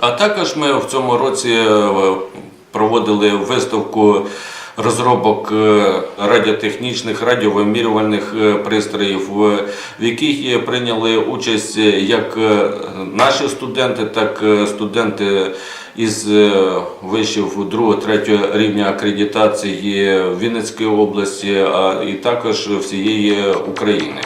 А також ми в цьому році е, проводили виставку розробок е, радіотехнічних, радіовимірювальних е, пристроїв, в яких прийняли участь як наші студенти, так і студенти із вишів 2-3 рівня акредитації Вінницької області, а і також всієї України.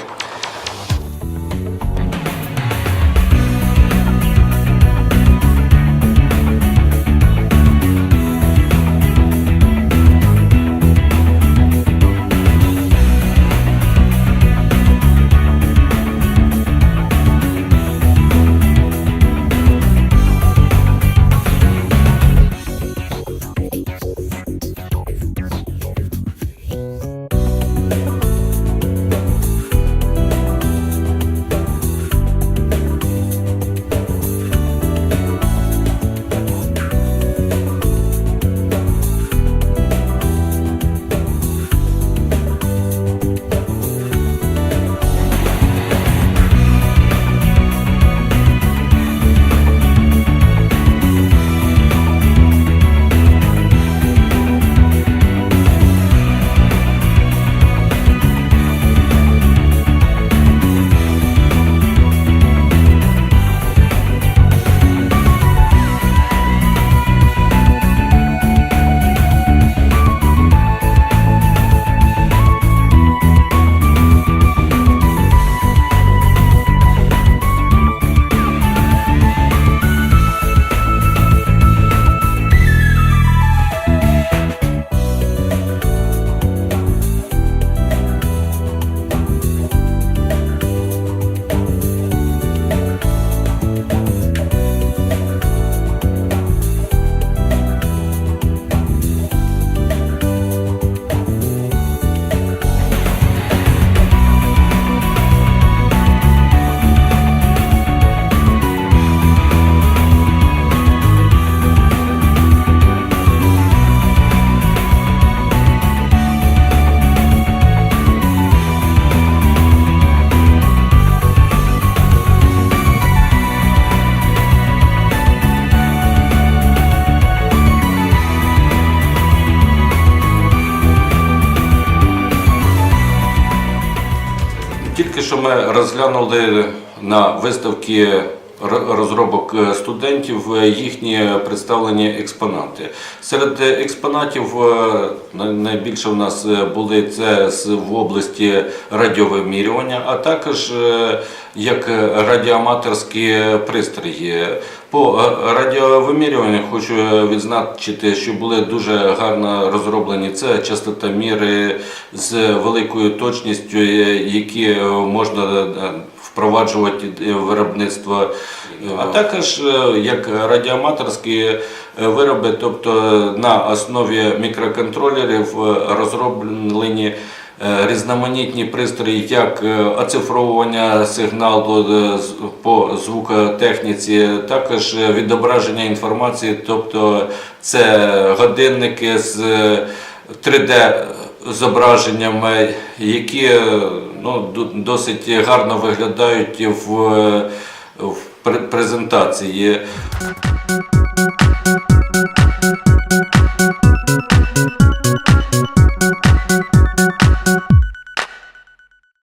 Тільки що ми розглянули на виставки розробок е, студентів е, їхні представлені експонати. Серед експонатів е, найбільше в нас були це в області радіовимірювання, а також як радіоаматорські пристрої. По е, радіовимірюванню хочу відзначити, що були дуже гарно розроблені. Це частотоміри з великою точністю, е, які е, можна е, впроваджувати е, виробництво, а також е, як радіоаматорські е, вироби, тобто на основі мікроконтролерів е, розроблені е, різноманітні пристрої, як е, оцифровування сигналу е, по звукотехніці, також е, відображення інформації, тобто це годинники з е, 3D зображеннями, які е, ну, досить гарно виглядають в, е, в пре- презентації.